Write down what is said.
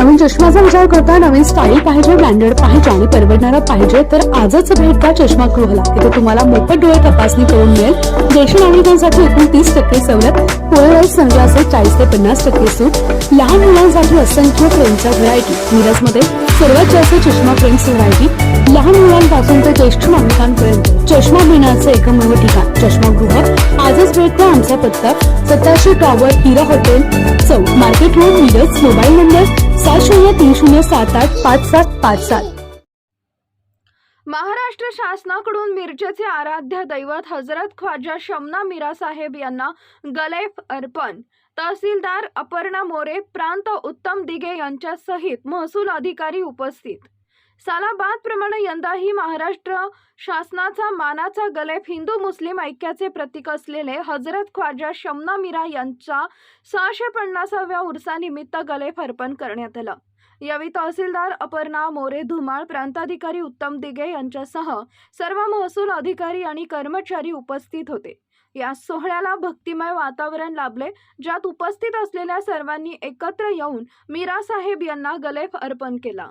नवीन चष्म्याचा विचार करता नवीन स्टाईल पाहिजे ब्रँडेड पाहिजे आणि परवडणारा पाहिजे तर आजच भेट द्या चष्मा गृहला इथे तुम्हाला मोफत डोळे तपासणी करून मिळेल. देशी नागरिकांसाठी एकूण तीस टक्के सवलत पोलराईज संघाचे चाळीस ते पन्नास टक्के सूट लहान मुलांसाठी असंख्य फ्रेमच्या व्हरायटी मिरजमध्ये सर्वात जास्त चष्मा फ्रेम्स व्हरायटी लहान मुलांपासून ते ज्येष्ठ नागरिकांपर्यंत. चष्मा मिळण्याचं एकमेव ठिकाण. चष्मागृह आजच भेट द्या आमचा पत्ता सत्ताशे टॉवर हिरा हॉटेल चौक. Market road Miraj mobile number सात शून्य तीन शून्य सात आठ पाच सात पाच सात. महाराष्ट्र शासनाकडून मिरजेचे आराध्य दैवत हजरत ख्वाजा शमना मीरा साहेब यांना गलेफ अर्पण. तहसीलदार अपर्णा मोरे प्रांत उत्तम दिगे यांच्यासहित महसूल अधिकारी उपस्थित. सालाबादप्रमाणे यंदाही महाराष्ट्र शासनाचा मानाचा गलेफ हिंदू मुस्लिम ऐक्याचे प्रतीक असलेले हजरत ख्वाजा शमना मीरा यांच्या सहाशे पन्नासाव्या उर्सानिमित्त गलेफ अर्पण करण्यात आलं. यावेळी तहसीलदार अपर्णा मोरे धुमाळ प्रांताधिकारी उत्तम दिगे यांच्यासह सर्व महसूल अधिकारी आणि कर्मचारी उपस्थित होते. या सोहळ्याला भक्तिमय वातावरण लाभले ज्यात उपस्थित असलेल्या सर्वांनी एकत्र येऊन मीरा साहेब यांना गलेफ अर्पण केला.